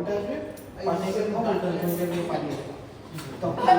আসবে তখন?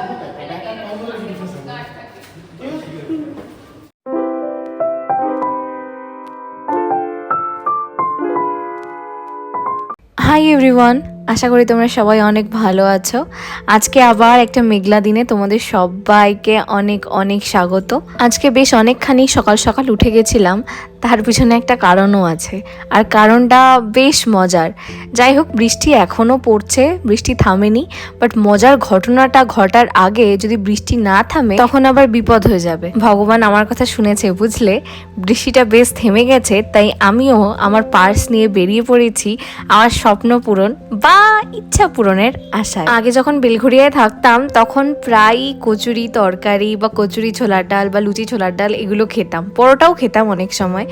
Hi everyone আশা করি তোমরা সবাই অনেক ভালো আছো। আজকে আবার একটা মেঘলা দিনে তোমাদের সবাইকে অনেক অনেক স্বাগত। আজকে বেশ অনেকখানি সকাল সকাল উঠে গেছিলাম তার পিছনে একটা কারণও আছে। আর কারণটা বেশ মজার। যাই হোক, বৃষ্টি এখনও পড়ছে, বৃষ্টি থামেনি বাট মজার ঘটনাটা ঘটার আগে যদি বৃষ্টি না থামে, তখন আবার বিপদ হয়ে যাবে। ভগবান আমার কথা শুনেছে, বুঝলে? বৃষ্টিটা বেশ থেমে গেছে, তাই আমিও আমার পার্স নিয়ে বেরিয়ে পড়েছি আমার স্বপ্ন পূরণ বা ইচ্ছা পূরণের আশায়। আগে যখন বেলঘড়িয়ায় থাকতাম, তখন প্রায়ই কচুরি তরকারি বা কচুরি ছোলার ডাল বা লুচি ছোলার ডাল এগুলো খেতাম। পরোটাও খেতাম অনেক সময়।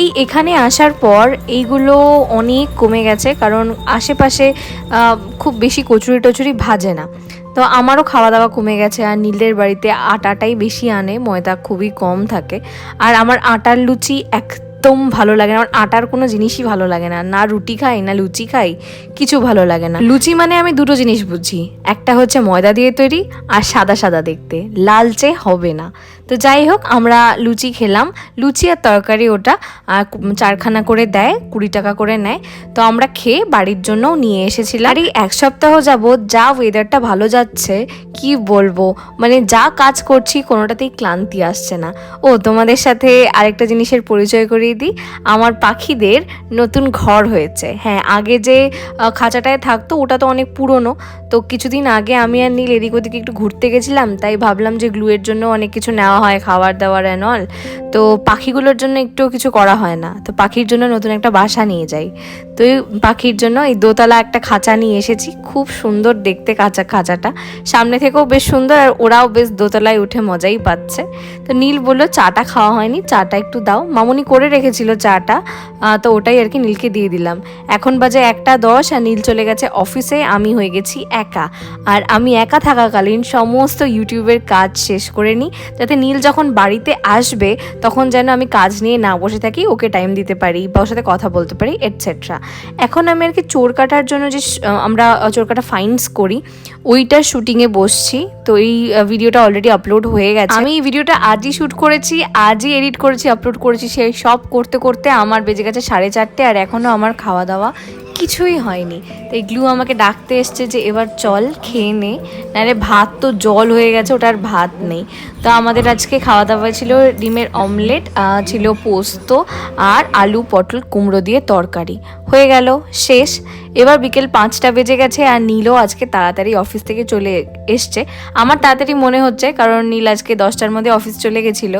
এই এখানে আসার পর এইগুলো অনেক কমে গেছে, কারণ আশেপাশে খুব বেশি কচুরি টচুরি ভাজে না। তো আমারও খাওয়া দাওয়া কমে গেছে, আর নীলের বাড়িতে আটাটাই বেশি আনে, ময়দা খুবই কম থাকে। আর আমার আটার লুচি একদম ভালো লাগে না, আমার আটার কোনো জিনিসই ভালো লাগে না। না রুটি খাই, না লুচি খাই, কিছু ভালো লাগে না। লুচি মানে আমি দুটো জিনিস বুঝি, একটা হচ্ছে ময়দা দিয়ে তৈরি, আর সাদা সাদা দেখতে। লালচে হবে না। তো যাই হোক, আমরা লুচি খেলাম। লুচি আর তরকারি ওটা চারখানা করে দেয়, কুড়ি টাকা করে নেয়। তো আমরা খেয়ে বাড়ির জন্যও নিয়ে এসেছিলাম। আর এই এক সপ্তাহ যাবৎ যা ওয়েদারটা ভালো যাচ্ছে, কি বলব? মানে যা কাজ করছি, কোনোটাতেই ক্লান্তি আসছে না। ও, তোমাদের সাথে আরেকটা জিনিসের পরিচয় করিয়ে দিই। আমার পাখিদের নতুন ঘর হয়েছে। হ্যাঁ আগে যে খাঁচাটায় থাকতো, ওটা তো অনেক পুরনো। তো কিছুদিন আগে আমি আর নীল এদিক ওদিকে একটু ঘুরতে গেছিলাম, তাই ভাবলাম যে গ্লুয়ের জন্য অনেক কিছু নেওয়া হয় খাবার দাবার অ্যান্ড অল তো পাখিগুলোর জন্য একটু কিছু করা হয় না। তো পাখির জন্য নতুন একটা বাসা নিয়ে যাই। তো এই পাখির জন্য এই দোতলা একটা খাঁচা নিয়ে এসেছি, খুব সুন্দর দেখতে কাঁচা খাঁচাটা। সামনে থেকেও বেশ সুন্দর আর ওরাও বেশ দোতলায় উঠে মজাই পাচ্ছে। তো নীল বলল, চাটা খাওয়া হয়নি, চাটা একটু দাও। মামুনি করে রেখেছিল চাটা তো ওটাই আর কি নীলকে দিয়ে দিলাম। এখন বাজে একটা দশ আর নীল চলে গেছে অফিসে, আমি হয়ে গেছি একা। আর আমি একা থাকাকালীন সমস্ত ইউটিউবের কাজ শেষ করে নিই, যাতে নীল যখন বাড়িতে আসবে, তখন যেন আমি কাজ নিয়ে না বসে থাকি, ওকে টাইম দিতে পারি বা ওর সাথে কথা বলতে পারি এটসেট্রা এখন আমি আর কি চোর কাটার জন্য যে আমরা চোর কাটা ফাইন্স করি, ওইটা শুটিংয়ে বসছি। তো এই ভিডিওটা অলরেডি আপলোড হয়ে গেছে। আমি এই ভিডিওটা আজই শ্যুট করেছি, আজই এডিট করেছি আপলোড করেছি, সেই সব করতে করতে আমার বেজে গেছে সাড়ে চারটে, আর এখনও আমার খাওয়া দাওয়া কিছুই হয়নি। তো এই গ্লু আমাকে ডাকতে এসছে যে, এবার চল, খেয়ে নে। নারে ভাত তো জল হয়ে গেছে, ওটার ভাত নেই। তো আমাদের আজকে খাওয়া দাওয়া ছিল ডিমের অমলেট ছিল পোস্ত আর আলু পটল কুমড়ো দিয়ে তরকারি। হয়ে গেল, শেষ। এবার বিকেল পাঁচটা বেজে গেছে আর নীলও আজকে তাড়াতাড়ি অফিস থেকে চলে এসছে। আমার তাড়াতাড়ি মনে হচ্ছে কারণ নীল আজকে দশটার মধ্যে অফিস চলে গেছিল।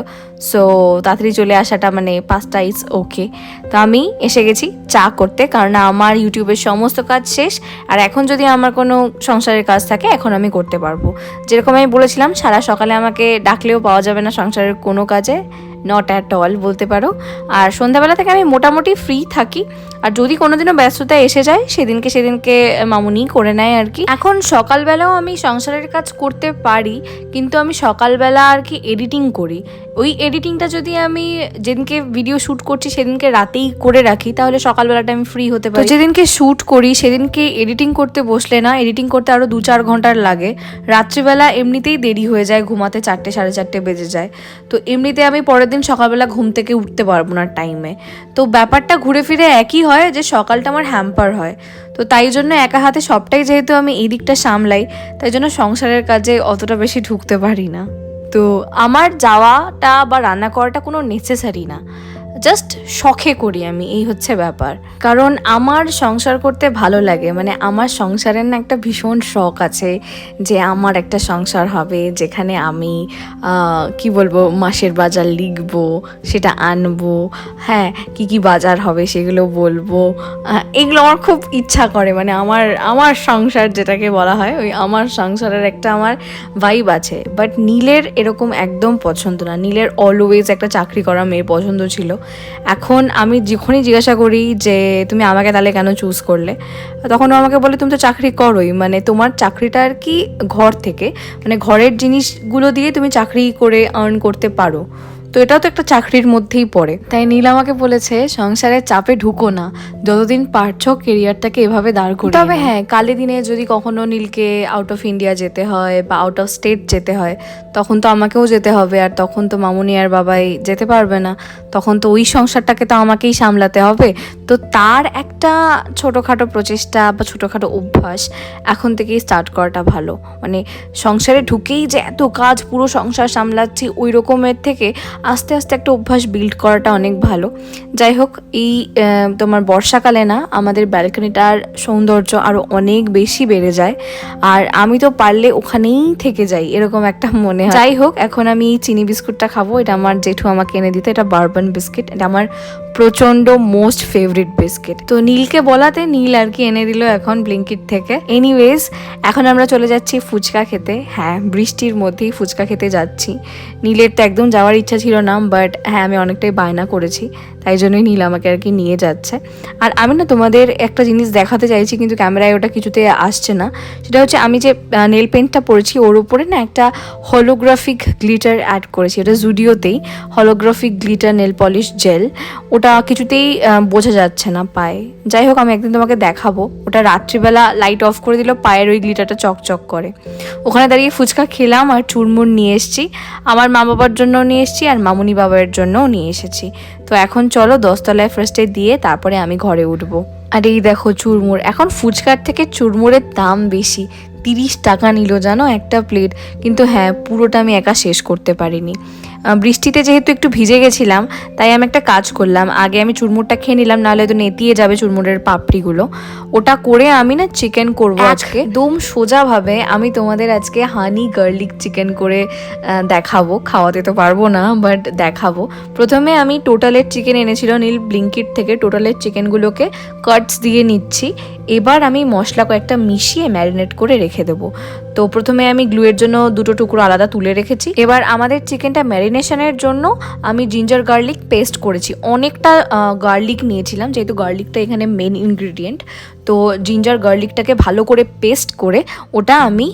সো তাড়াতাড়ি চলে আসাটা মানে পাঁচটা ইজ ওকে তো আমি এসে গেছি চা করতে কারণ আমার ইউটিউবের সমস্ত কাজ শেষ। আর এখন যদি আমার কোনো সংসারের কাজ থাকে, এখন আমি করতে পারব। যেরকম আমি বলেছিলাম, সারা সকালে আমাকে ডাকলেও পাওয়া যাবে না সংসারের কোনো কাজে। নট অ্যাট অল বলতে পারো। আর সন্ধ্যাবেলা থেকে আমি মোটামুটি ফ্রি থাকি। আর যদি কোনোদিনও ব্যস্ততা এসে যায় সেদিনকে সেদিনকে মামুনি করে নেয় আর কি। এখন সকালবেলাও আমি সংসারের কাজ করতে পারি কিন্তু আমি সকালবেলা আর কি এডিটিং করি। ওই এডিটিংটা যদি আমি যেদিনকে ভিডিও শ্যুট করছি সেদিনকে রাতেই করে রাখি তাহলে সকালবেলাটা আমি ফ্রি হতে পারি। যেদিনকে শ্যুট করি সেদিনকে এডিটিং করতে বসলে না এডিটিং করতে আরও দু চার ঘণ্টার লাগে। রাত্রিবেলা এমনিতেই দেরি হয়ে যায় ঘুমাতে চারটে সাড়ে চারটে বেজে যায়। তো এমনিতে আমি পরের দিন সকালবেলা ঘুম থেকে উঠতে পারব না টাইমে তো ব্যাপারটা ঘুরে ফিরে একই হয় যে সকালটা আমার হ্যাম্পার হয়। তো তাই জন্য একা হাতে সবটাই যেহেতু আমি এই দিকটা সামলাই, তাই জন্য সংসারের কাজে অতটা বেশি ঢুকতে পারি না। তো আমার যাওয়াটা বা রান্না করাটা কোনো নেসেসারি না। জাস্ট শখে করি আমি, এই হচ্ছে ব্যাপার। কারণ আমার সংসার করতে ভালো লাগে মানে আমার সংসারের না একটা ভীষণ শখ আছে যে আমার একটা সংসার হবে, যেখানে আমি কি বলব, মাসের বাজার লিখব, সেটা আনব হ্যাঁ কি কি বাজার হবে সেগুলো বলব এগুলো আমার খুব ইচ্ছা করে মানে আমার আমার সংসার যেটাকে বলা হয়, ওই আমার সংসারের একটা আমার ভাইব আছে। বাট নীলের এরকম একদম পছন্দ না, নীলের অলওয়েজ একটা চাকরি করা মেয়ে পছন্দ ছিল। এখন আমি যখনই জিজ্ঞাসা করি যে, তুমি আমাকে তাহলে কেন চুজ করলে? তখন ও আমাকে বলে, তুমি তো চাকরি করোই। মানে তোমার চাকরিটা আর কি ঘর থেকে মানে ঘরের জিনিসগুলো দিয়ে তুমি চাকরি করে আর্ন করতে পারো। তো এটাও তো একটা চাকরির মধ্যেই পড়ে। তাই নীল আমাকে বলেছে সংসারের চাপে ঢুকো না। যতদিন পারছ কেরিয়ারটাকে এভাবে দাঁড় করে তবে হ্যাঁ কালে দিনে যদি কখনো নীলকে আউট অফ ইন্ডিয়া যেতে হয় বা আউট অফ স্টেট যেতে হয় তখন তো আমাকেও যেতে হবে আর তখন তো মামুনি আর বাবাই যেতে পারবে না। তখন তো ওই সংসারটাকে তো আমাকেই সামলাতে হবে। তো তার একটা ছোটোখাটো প্রচেষ্টা বা ছোটোখাটো অভ্যাস এখন থেকেই স্টার্ট করাটা ভালো। মানে সংসারে ঢুকেই যে এত কাজ পুরো সংসার সামলাচ্ছি ওই রকমের থেকে আস্তে আস্তে একটা অভ্যাস বিল্ড করাটা অনেক ভালো। যাই হোক, এই তোমার বর্ষাকালে না, আমাদের ব্যালকনিটার সৌন্দর্য আরও অনেক বেশি বেড়ে যায়। আর আমি তো পারলে ওখানেই থেকে যাই, এরকম একটা মনে হয়। যাই হোক, এখন আমি চিনি বিস্কুটটা খাব, এটা আমার জেঠু আমাকে এনে দিতে, এটা বারবান বিস্কিট, এটা আমার প্রচণ্ড মোস্ট ফেভারিট বিস্কিট তো নীলকে বলাতে নীল আর কি এনে দিল এখন ব্লিঙ্কিট থেকে। এনিওয়েজ এখন আমরা চলে যাচ্ছি ফুচকা খেতে। হ্যাঁ বৃষ্টির মধ্যেই ফুচকা খেতে যাচ্ছি। নীলের তো একদম যাওয়ার ইচ্ছা ছিল না বাট হ্যাঁ আমি অনেকটাই বায়না করেছি। তাই জন্যই নীল আমাকে আর কি নিয়ে যাচ্ছে। আর আমি না তোমাদের একটা জিনিস দেখাতে চাইছি, কিন্তু ক্যামেরায় ওটা কিছুতে আসছে না। সেটা হচ্ছে আমি যে নেল পেন্টটা পরেছি, ওর উপরে না একটা হলোগ্রাফিক গ্লিটার অ্যাড করেছি। ওটা জুডিওতেই holographic glitter nail polish gel ওটা কিছুতেই বোঝা যাচ্ছে না পায়ে। যাই হোক, আমি একদিন তোমাকে দেখাবো। ওটা রাত্রিবেলা লাইট অফ করে দিল, পায়ের ওই গ্লিটারটা চকচক করে। ওখানে দাঁড়িয়ে ফুচকা খেলাম আর চুরমুর নিয়ে এসেছি। আমার মা বাবার জন্যও নিয়ে এসেছি আর মামুনি বাবার জন্যও নিয়ে এসেছি। তো এখন চলো দশতলায় ফার্স্টে দিয়ে তারপরে আমি ঘরে উঠবো। আর এই দেখো চুরমুর, এখন ফুচকার থেকে চুরমুরের দাম বেশি। তিরিশ টাকা নিল জানো একটা প্লেট কিন্তু হ্যাঁ পুরোটা আমি একা শেষ করতে পারিনি। বৃষ্টিতে যেহেতু একটু ভিজে গেছিলাম, তাই আমি একটা কাজ করলাম। আগে আমি চুরমুরটা খেয়ে নিলাম, নাহলে তো নেতিয়ে যাবে চুরমুরের পাপড়িগুলো। ওটা করে আমি না চিকেন করব আজকে। দম সোজাভাবে আমি তোমাদের আজকে হানি গার্লিক চিকেন করে দেখাবো। খাওয়াতে তো পারব না বাট দেখাবো। প্রথমে আমি টোটালের চিকেন এনেছিল নীল ব্লিঙ্কিট থেকে টোটালের চিকেনগুলোকে কাটস দিয়ে নিচ্ছি। এবার আমি মশলা কয়েকটা মিশিয়ে ম্যারিনেট করে রেখে দেবো। তো প্রথমে আমি গ্লুয়ের জন্য দুটো টুকরো আলাদা তুলে রেখেছি। এবার আমাদের চিকেনটা ম্যারিনেশনের জন্য আমি জিঞ্জার গার্লিক পেস্ট করেছি। অনেকটা গার্লিক নিয়েছিলাম, যেহেতু গার্লিকটা এখানে মেন ইনগ্রিডিয়েন্ট তো জিঞ্জার গার্লিকটাকে ভালো করে পেস্ট করে ওটা আমি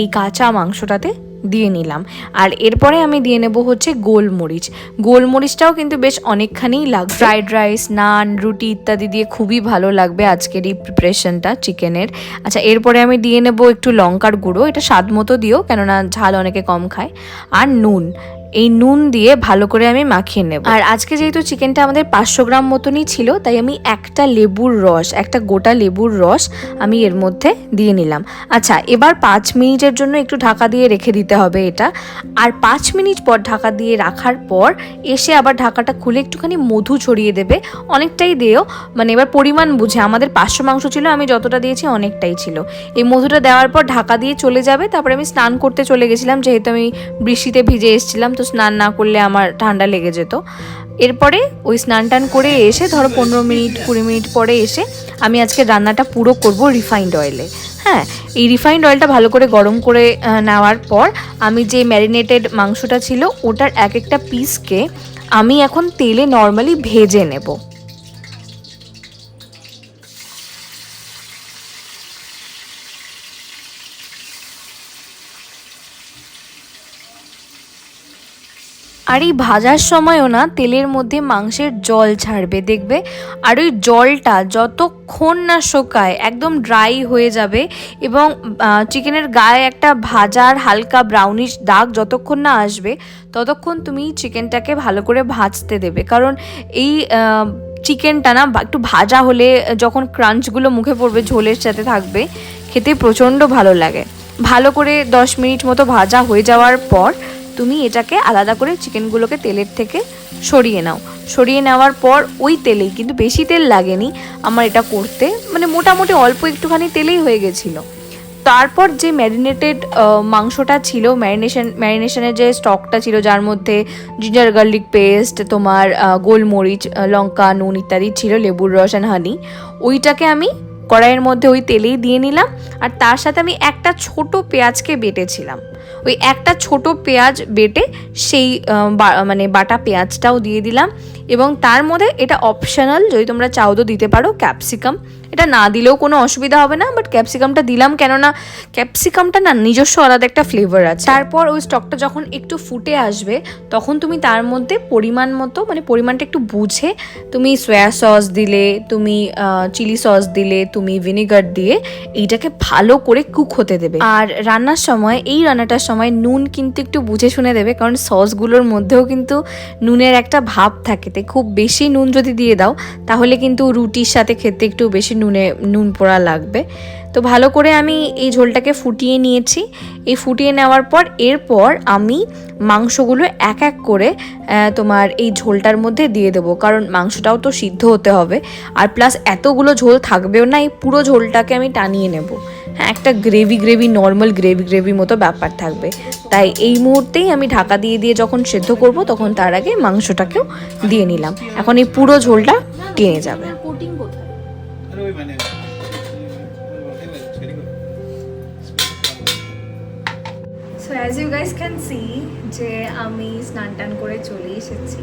এই কাঁচা মাংসটাতে দিয়ে নিলাম। আর এরপরে আমি দিয়ে নেব হচ্ছে গোলমরিচ। গোলমরিচটাও কিন্তু বেশ অনেকখানিই লাগবে। ফ্রাইড রাইস নান রুটি ইত্যাদি দিয়ে খুবই ভালো লাগবে আজকের এই প্রিপারেশনটা চিকেনের আচ্ছা এরপরে আমি দিয়ে নেব একটু লঙ্কার গুঁড়ো। এটা স্বাদ মতো দিও, কেননা ঝাল অনেকে কম খায়। আর নুন। এই নুন দিয়ে ভালো করে আমি মাখিয়ে নেব। আর আজকে যেহেতু চিকেনটা আমাদের পাঁচশো গ্রাম মতনই ছিল, তাই আমি একটা লেবুর রস, একটা গোটা লেবুর রস আমি এর মধ্যে দিয়ে নিলাম। আচ্ছা এবার পাঁচ মিনিটের জন্য একটু ঢাকা দিয়ে রেখে দিতে হবে এটা। আর পাঁচ মিনিট পর ঢাকা দিয়ে রাখার পর এসে আবার ঢাকাটা খুলে একটুখানি মধু ছড়িয়ে দেবে। অনেকটাই দিও মানে এবার পরিমাণ বুঝে। আমাদের পাঁচশো মাংস ছিল, আমি যতটা দিয়েছি অনেকটাই ছিল। এই মধুটা দেওয়ার পর ঢাকা দিয়ে চলে যাবে। তারপরে আমি স্নান করতে চলে গেছিলাম, যেহেতু আমি বৃষ্টিতে ভিজে এসেছিলাম তো স্নান না করলে আমার ঠান্ডা লেগে যেত। এরপরে ওই স্নান টান করে এসে ধরো পনেরো মিনিট, কুড়ি মিনিট পরে এসে আমি আজকে রান্নাটা পুরো করব রিফাইন্ড অয়েলে হ্যাঁ এই রিফাইন্ড অয়েলটা ভালো করে গরম করে নেওয়ার পর আমি যে ম্যারিনেটেড মাংসটা ছিল ওটার এক একটা পিসকে আমি এখন তেলে নর্মালি ভেজে নেব। আর এই ভাজার সময়ও না তেলের মধ্যে মাংসের জল ছাড়বে, দেখবে? আর ওই জলটা যতক্ষণ না শোকায়, একদম ড্রাই হয়ে যাবে এবং চিকেনের গায়ে একটা ভাজার হালকা ব্রাউনিশ দাগ যতক্ষণ না আসবে, ততক্ষণ তুমি চিকেনটাকে ভালো করে ভাজতে দেবে। কারণ এই চিকেনটা না একটু ভাজা হলে যখন ক্রাঞ্চগুলো মুখে পড়বে, ঝোলের সাথে থাকবে, খেতে প্রচণ্ড ভালো লাগে। ভালো করে দশ মিনিট মতো ভাজা হয়ে যাওয়ার পর তুমি এটাকে আলাদা করে চিকেনগুলোকে তেলের থেকে সরিয়ে নাও। সরিয়ে নেওয়ার পর ওই তেলেই, কিন্তু বেশি তেল লাগেনি আমার এটা করতে। মানে মোটামুটি অল্প একটুখানি তেলেই হয়ে গেছিল। তারপর যে ম্যারিনেটেড মাংসটা ছিল ম্যারিনেশন ম্যারিনেশনের যে স্টকটা ছিল, যার মধ্যে জিঞ্জার গার্লিক পেস্ট তোমার গোলমরিচ লঙ্কা, নুন ইত্যাদি ছিল, লেবুর রস অ্যান্ড হানি ওইটাকে আমি কড়াইয়ের মধ্যে ওই তেলেই দিয়ে নিলাম। আর তার সাথে আমি একটা ছোট পেঁয়াজকে বেটেছিলাম। ওই একটা ছোট পেঁয়াজ বেটে সেই মানে বাটা পেঁয়াজটাও দিয়ে দিলাম এবং তার মধ্যে এটা অপশনাল যদি তোমরা চাও তো দিতে পারো ক্যাপসিকাম এটা না দিলেও কোনো অসুবিধা হবে না বাট ক্যাপসিকামটা দিলাম কেননা ক্যাপসিকামটা না নিজস্ব আলাদা একটা ফ্লেভার আছে। তারপর ওই স্টকটা যখন একটু ফুটে আসবে, তখন তুমি তার মধ্যে পরিমাণ মতো মানে পরিমাণটা একটু বুঝে তুমি সয়া সস দিলে, তুমি চিলি সস দিলে, তুমি ভিনেগার দিয়ে এইটাকে ভালো করে কুক হতে দেবে। আর রান্নার সময়, এই রান্নাটার সময় নুন কিন্তু একটু বুঝে শুনে দেবে, কারণ সসগুলোর মধ্যেও কিন্তু নুনের একটা ভাব থাকে। তাই খুব বেশি নুন যদি দিয়ে দাও, তাহলে কিন্তু রুটির সাথে খেতে একটু বেশি নুনে, নুন পোড়া লাগবে। তো ভালো করে আমি এই ঝোলটাকে ফুটিয়ে নিয়েছি। এই ফুটিয়ে নেওয়ার পর এরপর আমি মাংসগুলো এক এক করে তোমার এই ঝোলটার মধ্যে দিয়ে দেবো। কারণ মাংসটাও তো সিদ্ধ হতে হবে। আর প্লাস এতগুলো ঝোল থাকবেও না, এই পুরো ঝোলটাকে আমি টানিয়ে নেব। হ্যাঁ একটা gravy gravy, normal gravy gravy মতো ব্যাপার থাকবে। তাই এই মুহূর্তেই আমি ঢাকা দিয়ে দিয়ে যখন সেদ্ধ করব, তখন তার আগে মাংসটাকেও দিয়ে নিলাম। এখন এই পুরো ঝোলটা টেনে যাবে। As you guys can see যে আমি স্নান টান করে চলে এসেছি।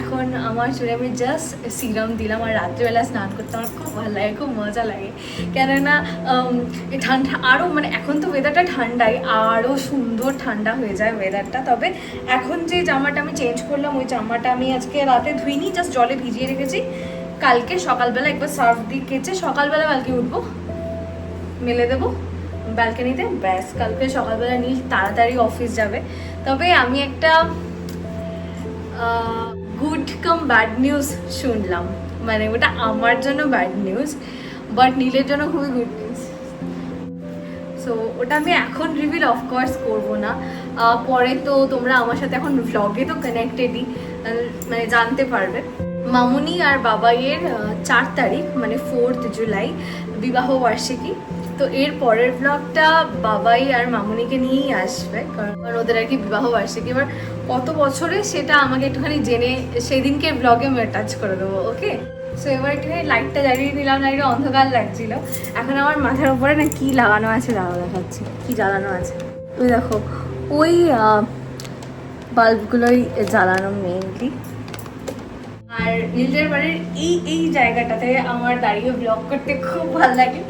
এখন আমার চুলে আমি জাস্ট সিরাম দিলাম আর রাত্রিবেলা স্নান করতে আমার খুব ভালো লাগে, খুব মজা লাগে। কেননা ঠান্ডা আরও মানে এখন তো ওয়েদারটা ঠান্ডাই আরও সুন্দর ঠান্ডা হয়ে যায় ওয়েদারটা তবে এখন যে জামাটা আমি চেঞ্জ করলাম, ওই জামাটা আমি আজকে রাতে ধুইনি জাস্ট জলে ভিজিয়ে রেখেছি। কালকে সকালবেলা একবার সার্ফ দিয়ে কেচে, সকালবেলা কালকে উঠবো। মেলে দেবো। ব্যালকানিতে ব্যাস, কালকে সকালবেলা নীল তাড়াতাড়ি অফিস যাবে। তবে আমি একটা গুড কাম ব্যাড নিউজ শুনলাম। মানে ওটা আমার জন্য ব্যাড নিউজ বাট নীলের জন্য খুবই গুড নিউজ সো ওটা আমি এখন রিভিল অফকোর্স করব না। পরে তো তোমরা আমার সাথে এখন ভ্লগে তো কানেক্টেডই মানে জানতে পারবে। মামুনি আর বাবাইয়ের চার তারিখ মানে ফোর্থ জুলাই বিবাহ বার্ষিকী। তো এর পরের ব্লগটা বাবাই আর মামুনিকে নিয়েই আসবে, কারণ ওদের আর কি বিবাহ বার্ষিকী। এবার কত বছরে সেটা আমাকে একটুখানি জেনে সেদিনকে ব্লগে আমি টাচ করে দেবো ওকে সো এবার একটুখানি লাইটটা জ্বালিয়ে নিলাম লাইটে অন্ধকার লাগছিল। এখন আমার মাথার উপরে না কি লাগানো আছে, দাঁড়াও দেখাচ্ছি, কি জ্বালানো আছে। ওই দেখো, ওই বাল্বগুলোই জ্বালানো মেইনলি আর নীলদের বাড়ির এই এই জায়গাটাতে আমার দাঁড়িয়ে ব্লগ করতে খুব ভালো লাগে।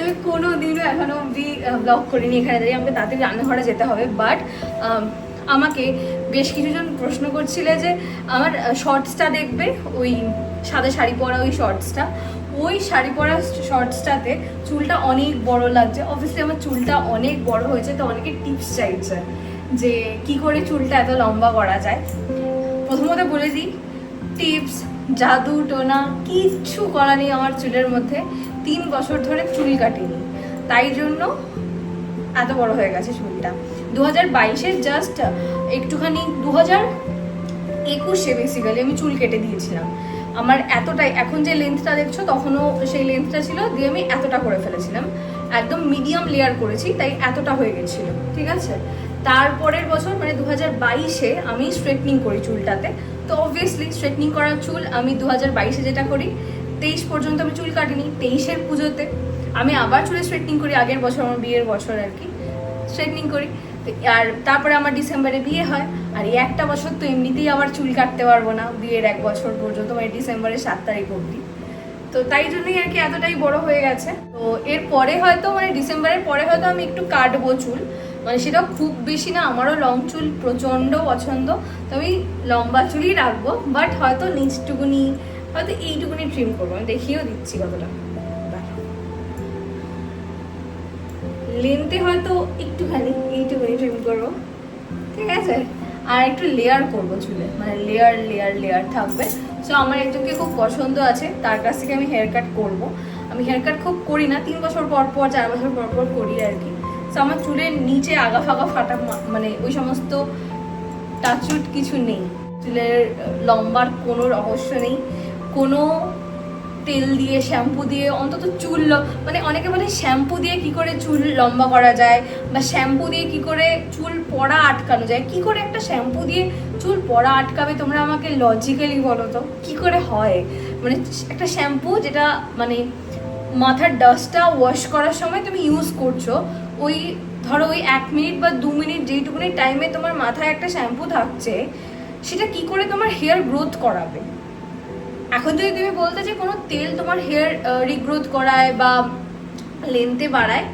আমি কোনো দিনও এখনও অবধি ব্লগ করিনি এখানে দাঁড়িয়ে। আমাকে তাড়াতাড়ি রান্নাঘরে যেতে হবে বাট আমাকে বেশ কিছুজন প্রশ্ন করছিলে যে, আমার শর্টসটা দেখবে, ওই সাদা শাড়ি পরা ওই শর্টসটা ওই শাড়ি পরা শর্টসটাতে চুলটা অনেক বড় লাগছে। অবভিয়াসলি আমার চুলটা অনেক বড় হয়েছে, তো অনেকে টিপস চাইছে যে, কি করে চুলটা এত লম্বা করা যায়। প্রথমত বলে দিই টিপস জাদু, টোনা, কিচ্ছু করা নেই আমার চুলের মধ্যে। তিন বছর ধরে চুল কাটিনি। তাই জন্য এত বড় হয়ে গেছে চুলটা। দু হাজার বাইশের জাস্ট একটুখানি দু হাজার একুশে বেসিক্যালি আমি চুল কেটে দিয়েছিলাম। আমার এতটাই, এখন যে লেন্থটা দেখছ, তখনও সেই লেন্থটা ছিল দিয়ে আমি এতটা করে ফেলেছিলাম। একদম মিডিয়াম লেয়ার করেছি, তাই এতটা হয়ে গেছিল, ঠিক আছে? তারপরের বছর মানে দু হাজার বাইশে আমি স্ট্রেটনিং করি চুলটাতে। তো অবভিয়াসলি স্ট্রেটনিং করার চুল আমি দু হাজার বাইশে যেটা করি তেইশ পর্যন্ত আমি চুল কাটিনি, তেইশের পুজোতে। আমি আবার চুলে স্ট্রেটনিং করি, আগের বছর আমার বিয়ের বছর আর কি। স্ট্রেটনিং করি। আর তারপরে আমার ডিসেম্বরে বিয়ে হয়। আর এই একটা বছর তো এমনিতেই আবার চুল কাটতে পারব না, বিয়ের এক বছর পর্যন্ত মানে ডিসেম্বরের সাত তারিখ অবধি। তো তাই জন্যই আর কি এতটাই বড় হয়ে গেছে। তো এর পরে হয়তো মানে ডিসেম্বরের পরে হয়তো আমি একটু কাটবো চুল। মানে সেটাও খুব বেশি না, আমারও লং চুল প্রচণ্ড পছন্দ। তো আমি লম্বা চুলই রাখব বাট হয়তো নিচটুকুনি হয়তো এইটুকুনি ট্রিম করব, আমি দেখিয়েও দিচ্ছি কতটা। লেন্থে হয়তো একটুখানি, এইটুকুনি ট্রিম করব। ঠিক আছে? আর একটু লেয়ার করব চুলে। মানে লেয়ার লেয়ার লেয়ার থাকবে। সো আমার একজনকে খুব পছন্দ আছে, তার কাছ থেকে আমি হেয়ার কাট করব। আমি হেয়ার কাট খুব করি না, তিন বছর পর পর, চার বছর পর পর করি আর কি। সো আমার চুলের নিচে আগা ফাগা ফাটা মানে ওই সমস্ত টাচুট কিছু নেই। চুলের লম্বার কোনো রহস্য নেই। কোনো তেল দিয়ে, শ্যাম্পু দিয়ে, অন্তত চুল মানে অনেকে বলে শ্যাম্পু দিয়ে কি করে চুল লম্বা করা যায় বা শ্যাম্পু দিয়ে কি করে চুল পড়া আটকানো যায়। কি করে একটা শ্যাম্পু দিয়ে চুল পড়া আটকাবে তোমরা আমাকে লজিক্যালি বলো তো? কি করে হয়? মানে একটা শ্যাম্পু যেটা মানে মাথার ডাস্টটা ওয়াশ করার সময় তুমি ইউজ করছ, ওই ধরো ওই এক মিনিট বা দু মিনিট যেইটুকুনি টাইমে তোমার মাথায় একটা শ্যাম্পু থাকছে, সেটা কি করে তোমার হেয়ার গ্রোথ করাবে? এখন যদি তুমি বলতে যে কোনো তেল তোমার হেয়ার রিগ্রোথ করায় বা লেন্থে বাড়ায়,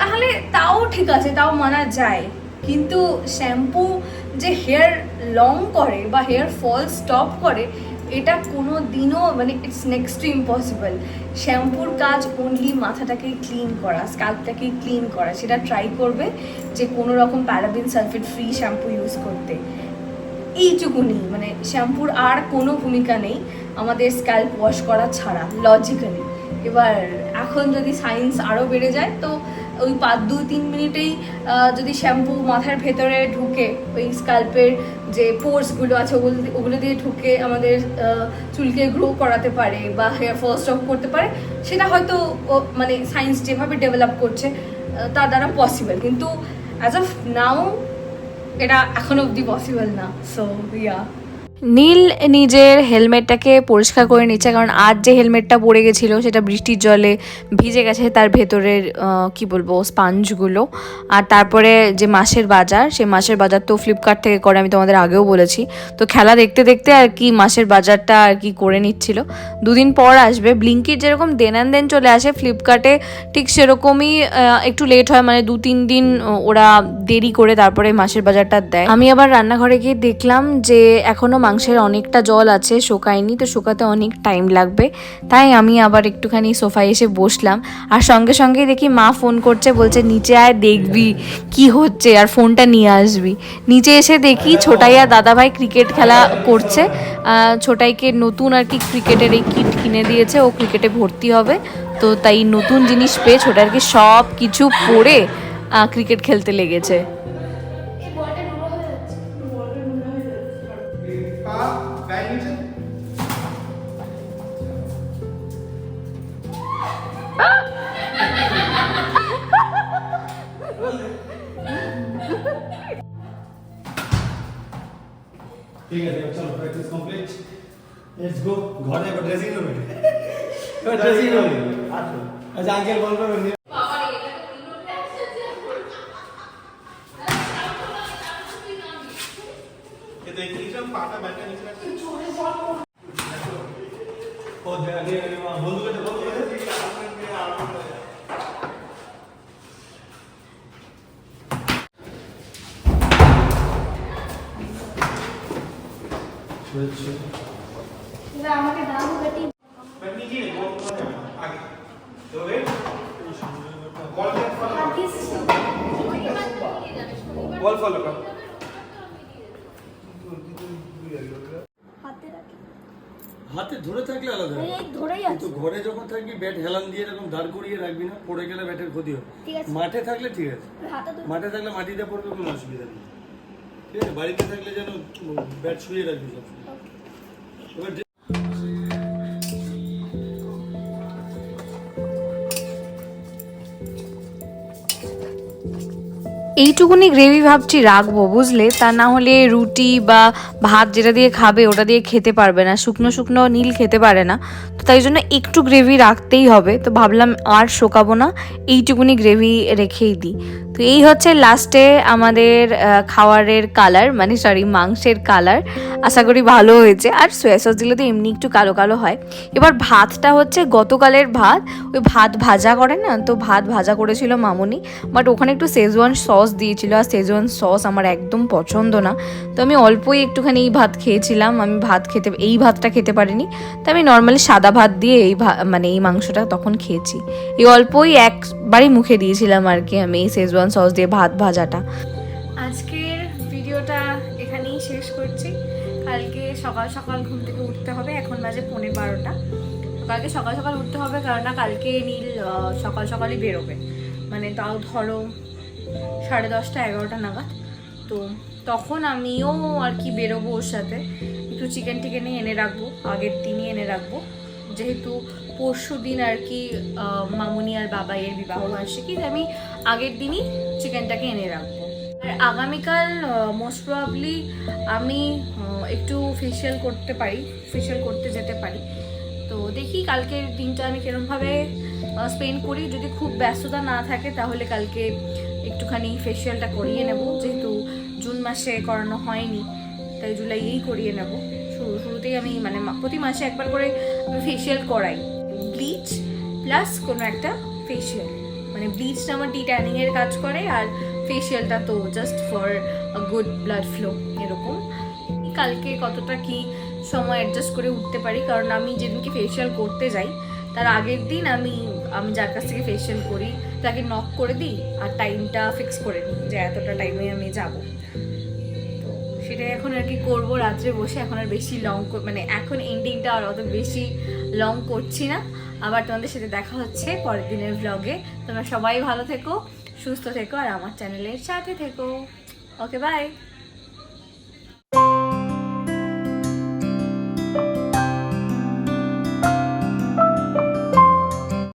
তাহলে তাও ঠিক আছে, তাও মানা যায়। কিন্তু শ্যাম্পু যে হেয়ার লং করে বা হেয়ার ফল স্টপ করে, এটা কোনো দিনও মানে ইটস নেক্সট টু ইম্পসিবল শ্যাম্পুর কাজ অনলি মাথাটাকে ক্লিন করা স্কাল্পটাকে ক্লিন করা। সেটা ট্রাই করবে যে কোনো রকম paraben sulphate free shampoo use করতে। এইটুকুনি মানে শ্যাম্পুর আর কোনো ভূমিকা নেই, আমাদের স্ক্যাল্প ওয়াশ করা ছাড়া লজিক্যালি এবার এখন যদি সায়েন্স আরও বেড়ে যায়, তো ওই পাঁচ দু তিন মিনিটেই যদি শ্যাম্পু মাথার ভেতরে ঢুকে, ওই স্ক্যাল্পের যে পোর্সগুলো আছে, ওগুলো ওগুলো দিয়ে ঢুকে আমাদের চুলকে গ্রো করাতে পারে বা হেয়ার ফল স্টপ করতে পারে, সেটা হয়তো মানে সায়েন্স যেভাবে ডেভেলপ করছে তার দ্বারা পসিবল কিন্তু অ্যাজ অফ নাও এটা এখনও অবধি পসিবল না সো ইয়া নীল নিজের হেলমেটটাকে পরিষ্কার করে নিচ্ছে, কারণ আজ যে হেলমেটটা পড়ে গেছিল সেটা বৃষ্টির জলে ভিজে গেছে তার ভেতরের কি বলব, স্পাঞ্জগুলো। আর তারপরে যে মাসের বাজার, সেই মাসের বাজার তো ফ্লিপকার্ট থেকে করে, আমি তোমাদের আগেও বলেছি। তো খেলা দেখতে দেখতে আর কি মাসের বাজারটা আর কি করে নিচ্ছিল। দুদিন পর আসবে ব্লিঙ্কিট যেরকম দেন অ্যান্ড দেন চলে আসে ফ্লিপকার্টে ঠিক সেরকমই একটু লেট হয় মানে দু তিন দিন ওরা দেরি করে তারপরে মাসের বাজারটা দেয়। আমি আবার রান্নাঘরে গিয়ে দেখলাম যে এখনও মাংসের অনেকটা জল আছে, শুকায়নি, তো শুকাতে অনেক টাইম লাগবে। তাই আমি আবার একটুখানি সোফায় এসে বসলাম। আর সঙ্গে সঙ্গে দেখি মা ফোন করছে, বলছে, নিচে আয়, দেখবি কি হচ্ছে, আর ফোনটা নিয়ে আসবি। নিচে এসে দেখি ছোটাইয়া দাদাভাই ক্রিকেট খেলা করছে। ছোটাইকে নতুন আর কি ক্রিকেটের এই কিট কিনে দিয়েছে, ও ক্রিকেটে ভর্তি হবে। তো তাই নতুন জিনিস পেয়ে ছোটারকে সব কিছু পরে ক্রিকেট খেলতে লেগেছে। ঠিক আছে এবার চলো প্র্যাকটিস কমপ্লিট লেটস গো ঘরে এবার ড্রেসিং রুমে এবার ড্রেসিং রুমে আসো আচ্ছা আঙ্কেল বল করবেন কিন্তু এই জিনিসটা পাটা ব্যাটা নিচে রাখতে ও আগে আগে বন্ধুকে বল করে হাতে ধরে থাকলে আলাদা। কিন্তু ঘরে যখন থাকবি ব্যাট হেলান দিয়ে এরকম দাঁড় করিয়ে রাখবি না পড়ে গেলে ব্যাটের ক্ষতি হবে। মাঠে থাকলে ঠিক আছে। মাঠে থাকলে মাটিতে পড়বে কোনো অসুবিধা নেই। ঠিক আছে? বাড়িতে থাকলে যেন ব্যাট শুয়ে রাখবি সবসময়। এইটুকুনি গ্রেভি ভাবছি রাখব, বুঝলে? তা না হলে রুটি বা ভাত যেটা দিয়ে খাবে, ওটা দিয়ে খেতে পারবে না। শুকনো শুকনো নীল খেতে পারে না। তাই জন্য একটু গ্রেভি রাখতেই হবে। তো ভাবলাম আর শোকাবো না, এইটুকুনি গ্রেভি রেখেই দিই। তো এই হচ্ছে লাস্টে আমাদের খাওয়ারের কালার মানে সরি মাংসের কালার আশা করি ভালো হয়েছে। আর সোয়া সস দিলে তো এমনি একটু কালো কালো হয়। এবার ভাতটা হচ্ছে গতকালের ভাত। ওই ভাত ভাজা করে না, তো ভাত ভাজা করেছিল মামুনি। বাট ওখানে একটু সেজওয়ান সস দিয়েছিল। আর সেজওয়ান সস আমার একদম পছন্দ না। তো আমি অল্পই একটুখানি এই ভাত খেয়েছিলাম। আমি ভাত খেতে, এই ভাতটা খেতে পারিনি। তো আমি নর্মালি সাদা ভাত দিয়ে এই মানে এই মাংসটা তখন খেয়েছি। এই অল্পই একবারই মুখে দিয়েছিলাম আর কি আমি এই শেজওয়ান সস দিয়ে ভাত ভাজাটা। আজকের ভিডিওটা এখানেই শেষ করছি। কালকে সকাল সকাল ঘুম থেকে উঠতে হবে, এখন বাজে পৌনে বারোটা। কালকে সকাল সকাল উঠতে হবে কারণ না কালকে নীল সকাল সকালই বেরোবে। মানে তাও ধরো সাড়ে দশটা, এগারোটা নাগাদ। তো তখন আমিও আর কি বেরোবো ওর সাথে। একটু চিকেন টিকেনই এনে রাখব, আগের দিনই এনে রাখব। যেহেতু পরশু দিন আর কি মামুনি আর বাবা এর বিবাহ বার্ষিকী আমি আগের দিনই চিকেনটাকে এনে রাখব। আর আগামীকাল মোস্ট প্রবাবলি আমি একটু ফেশিয়াল করতে পারি ফেশিয়াল করতে যেতে পারি। তো দেখি কালকের দিনটা আমি কিরমভাবে স্পেন্ড করি। যদি খুব ব্যস্ততা না থাকে, তাহলে কালকে একটুখানি ফেসিয়ালটা করিয়ে নেব। যেহেতু জুন মাসে করানো হয়নি, তাই জুলাইয়েই করিয়ে নেব। শুরুতেই আমি মানে প্রতি মাসে একবার করে ফেসিয়াল করাই। ব্লিচ প্লাস কোনো একটা ফেসিয়াল মানে ব্লিচটা আমার ডি ট্যানিং এর কাজ করে আর ফেসিয়ালটা তো just for good blood flow এরকম। কালকে কতটা কি সময় অ্যাডজাস্ট করে উঠতে পারি, কারণ আমি যেদিনকে ফেসিয়াল করতে যাই, তার আগের দিন আমি আমি যার কাছ থেকে ফেসিয়াল করি, তাকে নক করে দিই আর টাইমটা ফিক্স করে নিই যে এতটা টাইমে আমি যাব। সেটাই এখন আর কি করব রাত্রে বসে, এখন আর বেশি লং মানে এখন এন্ডিংটা আর অত বেশি লং করছি না। আবার তোমাদের সাথে দেখা হচ্ছে পরের দিনের ব্লগে তোমরা সবাই ভালো থেকো, সুস্থ থেকো, আর আমার চ্যানেলের সাথে থেকো। Okay bye